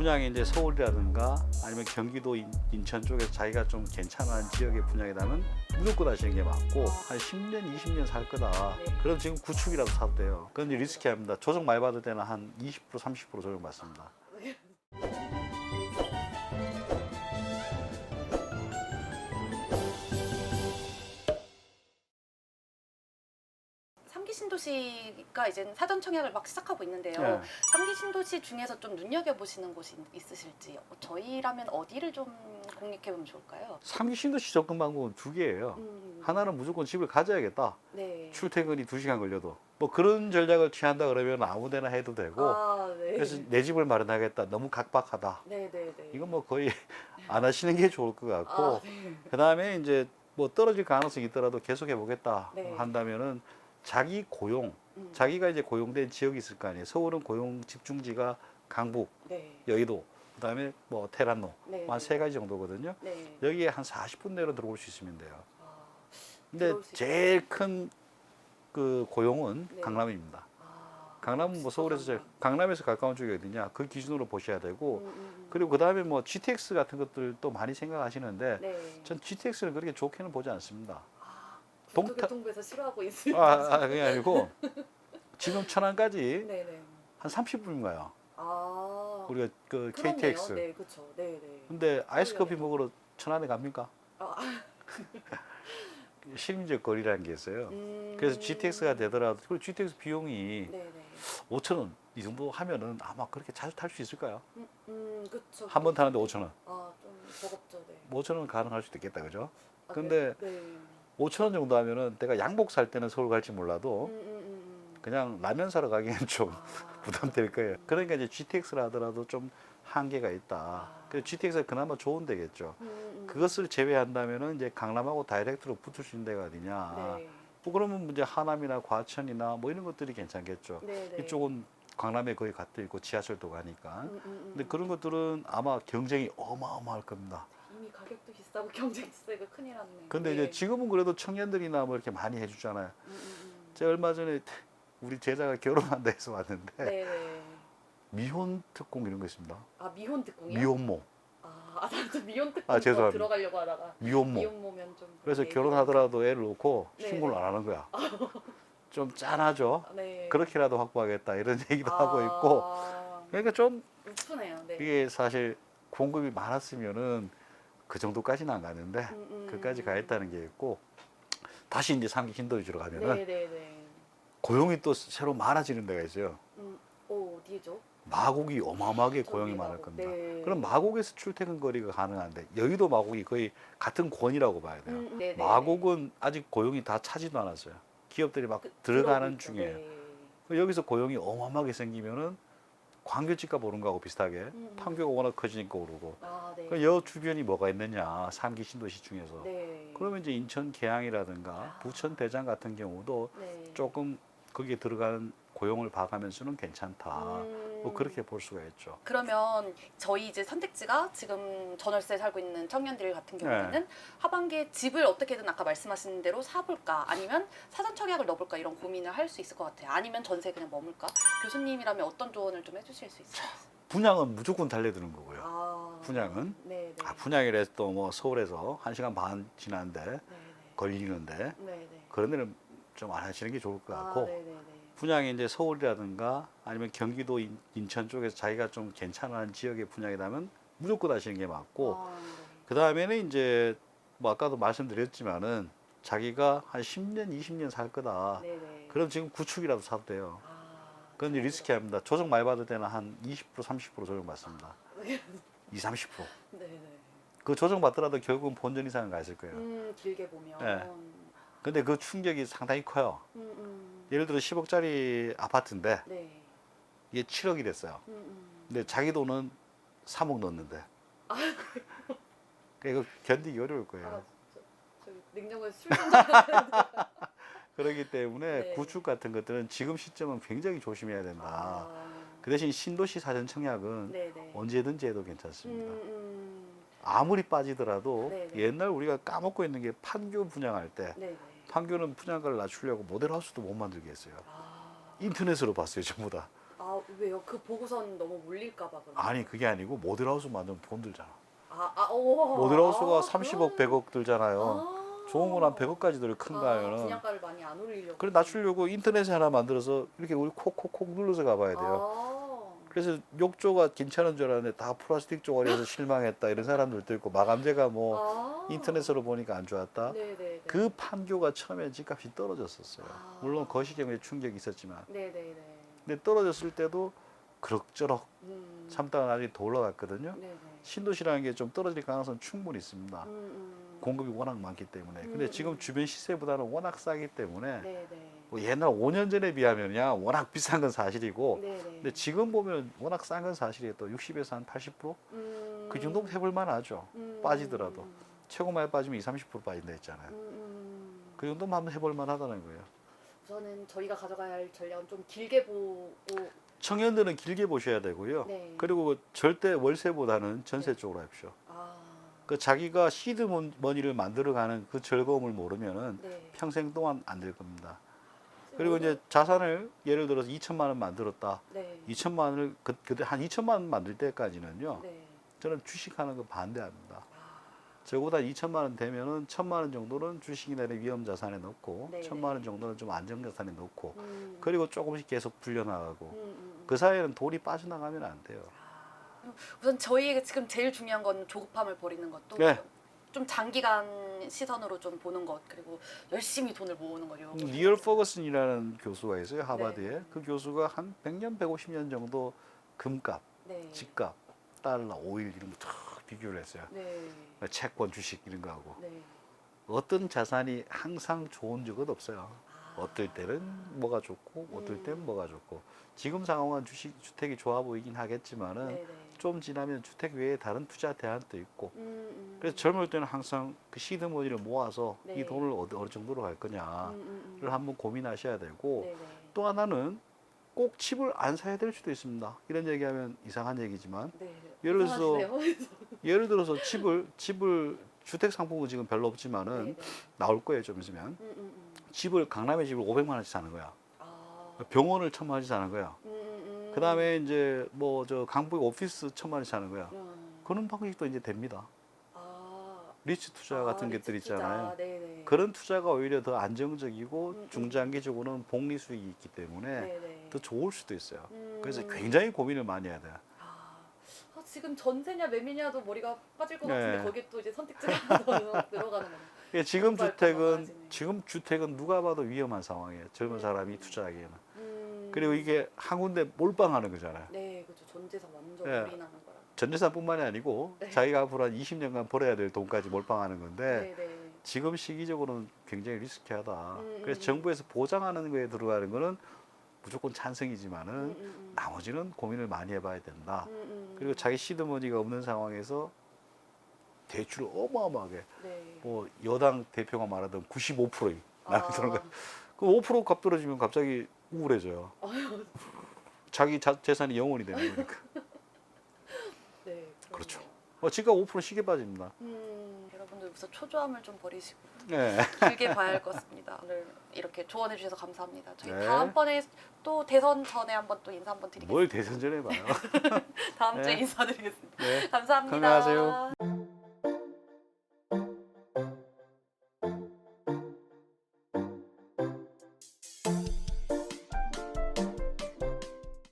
분양이 이제 서울이라든가 아니면 경기도 인, 인천 쪽에서 자기가 좀 괜찮은 지역의 분양이라면 무조건 하시는 게 맞고 한 10년, 20년 살 거다. 네. 그럼 지금 구축이라도 사도 돼요. 이제 리스키합니다. 조정 많이 받을 때는 한 20%, 30% 조정 받습니다. 삼기 신도시가 이제 사전 청약을 막 시작하고 있는데요. 네. 삼기 신도시 중에서 좀 눈여겨 보시는 곳이 있으실지 어, 저희라면 어디를 좀 공략해 보면 좋을까요? 삼기 신도시 접근 방법은 두 개예요. 음, 하나는 무조건 집을 가져야겠다. 네. 출퇴근이 두 시간 걸려도. 뭐 그런 전략을 취한다 그러면 아무 데나 해도 되고 아, 네. 그래서 내 집을 마련하겠다. 너무 각박하다. 네, 네, 네. 이건 뭐 거의 안 하시는 게 좋을 것 같고 아, 네. 그다음에 이제 뭐 떨어질 가능성이 있더라도 계속 해보겠다 네. 한다면은 자기 고용 음, 자기가 이제 고용된 지역이 있을 거 아니에요 서울은 고용 집중지가 강북 네. 여의도 그다음에 뭐 테란노 네. 한세 가지 정도거든요 네. 여기에 한 40분 내로 들어올 수 있으면 돼요 아, 근데 제일 큰 그 고용은 네. 강남입니다 아. 강남은 뭐 서울에서 제일 강남에서 가까운 쪽이 어디냐 그 기준으로 보셔야 되고 음, 음, 음. 그리고 그다음에 뭐 GTX 같은 것들도 많이 생각하시는데 네. 전 GTX를 그렇게 좋게는 보지 않습니다. 아, 동타- 교통교통부에서 싫어하고 있어요. 아, 아 그게 아니고 지금 천안까지 네, 네. 한 30분인가요? 아. 우리가 그 그렇네요. KTX. 네, 그렇죠. 네, 네. 근데 아이스 커피 서울역에. 먹으러 천안에 갑니까? 아, 시민적 거리라는 게 있어요. 음. 그래서 GTX가 되더라도 그리고 GTX 비용이 네, 네. 5천 원 이 정도 하면은 아마 그렇게 자주 탈수 있을까요? 음, 음 그렇죠. 한 번 타는데 5천 원. 아, 좀 버겁죠, 네. 5천 원 가능할 수도 있겠다, 그죠? 아, 근데 네. 네. 5천 원 정도 하면은 내가 양복 살 때는 서울 갈지 음, 몰라도 음, 음, 음. 그냥 라면 사러 가기엔 좀 아. 부담될 거예요. 그러니까 이제 GTX를 하더라도 좀 한계가 있다. 아. 그래서 GTX가 그나마 좋은 데겠죠. 음, 음. 그것을 제외한다면은 이제 강남하고 다이렉트로 붙을 수 있는 데가 어디냐. 네. 뭐 그러면 이제 하남이나 과천이나 뭐 이런 것들이 괜찮겠죠. 네, 네. 이쪽은 강남에 거의 gat돼 있고 지하철도 가니까. 음, 음, 음. 근데 그런 것들은 아마 경쟁이 어마어마할 겁니다. 가격도 비싸고 경쟁도 세고 큰일 났네. 근데 네. 이제 지금은 그래도 청년들이나 뭐 이렇게 많이 해주잖아요. 음, 음, 제가 얼마 전에 우리 제자가 결혼한다 해서 왔는데 음. 네, 네. 미혼 특공 이런 거 있습니다. 아 미혼 특공이요? 미혼모, 아, 나도 미혼 특공 아, 죄송합니다. 들어가려고 하다가 미혼모. 미혼모면 좀 그래서 네. 결혼하더라도 애를 놓고 네, 신고를 네. 안 하는 거야. 좀 짠하죠. 아, 네. 그렇게라도 확보하겠다 이런 얘기도 하고 아, 있고. 그러니까 좀 우프네요. 네. 이게 사실 공급이 많았으면은 그 정도까지는 안 가는데 음, 음, 그까지 음. 가겠다는 게 있고 다시 이제 상기 신도시로 가면은 네, 네, 네. 고용이 또 새로 많아지는 데가 있어요. 음, 어, 어디죠? 마곡이 어마어마하게 고용이 많을. 겁니다. 네. 그럼 마곡에서 출퇴근 거리가 가능한데 여의도 마곡이 거의 같은 권이라고 봐야 돼요. 음, 네, 네. 마곡은 아직 고용이 다 차지도 않았어요. 기업들이 막 그, 들어가는 들어오죠. 중이에요. 네. 여기서 고용이 어마어마하게 생기면은 광교집값 오른 거하고 비슷하게 음. 판교가 워낙 커지니까 오르고 아, 네. 그여 주변이 뭐가 있느냐 삼기 신도시 중에서 네. 그러면 이제 인천 계양이라든가 아. 부천 대장 같은 경우도 네. 조금 거기에 들어가는 고용을 봐가면서는 괜찮다 음. 뭐 그렇게 볼 수가 있죠 그러면 저희 이제 선택지가 지금 전월세에 살고 있는 청년들 같은 네. 경우에는 하반기에 집을 어떻게든 아까 말씀하신 대로 사볼까 아니면 사전 청약을 넣어볼까 이런 고민을 할 수 있을 것 같아요. 아니면 전세 그냥 머물까? 교수님이라면 어떤 조언을 좀 해주실 수 있어요? 분양은 무조건 달려드는 거고요 아, 분양은? 네, 네. 아, 분양이라 해서 또 뭐 서울에서 한 시간 반 지나는데 네, 네. 걸리는데 네, 네. 그런 데는 좀 안 하시는 게 좋을 것 아, 같고 네, 네, 네. 분양이 이제 서울이라든가 아니면 경기도 인, 인천 쪽에서 자기가 좀 괜찮은 지역의 분양이라면 무조건 하시는 게 맞고 아, 네. 그 다음에는 이제 뭐 아까도 말씀드렸지만은 자기가 한 10년, 20년 살 거다. 네, 네. 그럼 지금 구축이라도 사도 돼요. 아, 그건 이제 리스키합니다. 조정 많이 받을 때는 한 20%, 30% 조정 받습니다. 네, 2, 30%. 네. 그 조정 받더라도 결국은 본전 이상은 가 있을 거예요. 음, 길게 보면. 네. 근데 그 충격이 상당히 커요. 음, 음. 예를 들어 10억짜리 아파트인데 네. 이게 7억이 됐어요. 음, 음. 근데 자기 돈은 3억 넣었는데. 아, 그러니까 이거 견디기 어려울 거예요. 아, 저, 저 술좀 아. 그렇기 때문에 네. 구축 같은 것들은 지금 시점은 굉장히 조심해야 된다. 아, 그 대신 신도시 사전 청약은 네, 네. 언제든지 해도 괜찮습니다. 음, 음. 아무리 빠지더라도 네, 네. 옛날 우리가 까먹고 있는 게 판교 분양할 때 네, 네. 판교는 분양가를 낮추려고 모델하우스도 못 만들게 했어요. 아, 인터넷으로 봤어요, 전부 다. 아, 아 왜요? 그 보고선 너무 몰릴까봐 그런. 아니 그게 아니고 모델하우스 만들면 돈 들잖아. 아, 아 오. 모델하우스가 아, 30억, 그런- 100억 들잖아요. 아. 좋은 건 한 100억까지 들어 큰거 아, 하면은. 분양가를 많이 안 올리려고. 그래 낮추려고 인터넷에 하나 만들어서 이렇게 우리 콕콕콕 눌러서 가봐야 돼요. 아. 그래서 욕조가 괜찮은 줄 알았는데 다 플라스틱 조각이어서 실망했다 이런 사람들도 있고 마감재가 뭐 아. 인터넷으로 보니까 안 좋았다. 네네네. 그 판교가 처음에 집값이 떨어졌었어요. 아. 물론 거시경에 충격이 있었지만 네네네. 근데 떨어졌을 때도 그럭저럭 음. 참다가 나중에 더 올라갔거든요. 네네. 신도시라는 게 좀 떨어질 가능성은 충분히 있습니다. 음, 음. 공급이 워낙 많기 때문에. 근데 음, 지금 음. 주변 시세보다는 워낙 싸기 때문에 네네. 뭐 옛날 5년 전에 비하면야 워낙 비싼 건 사실이고 네네. 근데 지금 보면 워낙 싼 건 사실이에요. 또 60에서 한 80%? 음. 그 정도면 해볼 만하죠. 음. 빠지더라도. 최고 많이 빠지면 20, 30% 빠진다 했잖아요. 음, 음. 그 정도면 한번 해볼 만하다는 거예요. 우선은 저희가 가져가야 할 전략은 좀 길게 보고. 청년들은 길게 보셔야 되고요. 네. 그리고 절대 월세보다는 전세 쪽으로 하십시오. 아. 그 자기가 시드 머- 머니를 만들어가는 그 즐거움을 모르면은 네. 평생 동안 안 될 겁니다. 그리고 이제 자산을 예를 들어서 2천만 원 만들었다. 네. 2천만 원을 그, 그때 한 2천만 원 만들 때까지는요. 네. 저는 주식하는 거 반대합니다. 아. 저보다 2천만 원 되면은 1천만 원 정도는 주식이나 위험 자산에 넣고 네네. 1천만 원 정도는 좀 안정 자산에 넣고 음. 그리고 조금씩 계속 불려나가고 음, 음. 그 사이에는 돈이 빠져나가면 안 돼요. 아. 우선 저희에게 지금 제일 중요한 건 조급함을 버리는 것도 네. 좀 장기간 시선으로 좀 보는 것 그리고 열심히 돈을 모으는 거요. 리얼 퍼거슨이라는 교수가 있어요 하버드에 네. 그 교수가 한 100년 150년 정도 금값 네. 집값 달러 오일 이런 거쫙 비교를 했어요 네. 채권 주식 이런 거 하고 네. 어떤 자산이 항상 좋은 적은 없어요 아. 어떨 때는 뭐가 좋고 어떨 음. 때는 뭐가 좋고 지금 상황은 주식 주택이 좋아 보이긴 하겠지만은 네네. 좀 지나면 주택 외에 다른 투자 대안도 있고 음, 음. 그래서 젊을 때는 항상 그 시드 머니를 모아서 네. 이 돈을 어디, 어느 정도로 갈 거냐를 음, 음, 음. 한번 고민하셔야 되고 네네. 또 하나는 꼭 집을 안 사야 될 수도 있습니다. 이런 얘기하면 이상한 얘기지만 네. 예를 들어서. 예를 들어서 집을 집을 주택 상품은 지금 별로 없지만은 네네. 나올 거예요 좀 있으면 음, 음, 음. 집을 강남에 집을 500만 원씩 사는 거야. 아. 병원을 천만 원씩 사는 거야. 음, 음, 음. 그다음에 이제 뭐 저 강북 오피스 천만 원씩 사는 거야. 음. 그런 방식도 이제 됩니다. 아. 리츠 투자 아, 같은 리츠 것들 투자. 있잖아요. 네네. 그런 투자가 오히려 더 안정적이고 음, 음. 중장기적으로는 복리 수익이 있기 때문에 네네. 더 좋을 수도 있어요. 음. 그래서 굉장히 고민을 많이 해야 돼요. 지금 전세냐 매매냐도 머리가 빠질 것 네. 같은데 거기에 또 이제 선택지가 하나 더 들어가는 거네. 예, 지금 주택은 많아지네. 지금 주택은 누가 봐도 위험한 상황이에요. 젊은 음. 사람이 투자하기에는. 음. 그리고 이게 한 군데 몰빵하는 거잖아요. 네, 그렇죠. 전재산 완전 예. 올인하는 거라. 전재산뿐만이 아니고 네. 자기가 앞으로 한 20년간 벌어야 될 돈까지 몰빵하는 건데 네, 네. 지금 시기적으로는 굉장히 리스키하다. 음, 그래서 음. 정부에서 보장하는 거에 들어가는 거는 무조건 찬성이지만은 음, 음, 음. 나머지는 고민을 많이 해봐야 된다. 음, 음. 그리고 자기 시드머니가 없는 상황에서 대출을 어마어마하게 네. 뭐 여당 대표가 말하던 95%이 아. 나는 거. 그5%값 떨어지면 갑자기 우울해져요. 자기 자, 재산이 영원이 되는 거니까. 네. 그렇죠. 어, 지가 5% 시계 빠집니다. 음, 우선 초조함을 좀 버리시고 네. 길게 봐야 할 것 같습니다. 오늘 이렇게 조언해 주셔서 감사합니다. 저희 네. 다음번에 또 대선 전에 한번 또 인사 한번 드리겠습니다. 뭘 대선전해 봐요. 다음 주에 네. 인사드리겠습니다. 네. 감사합니다. 건강하세요.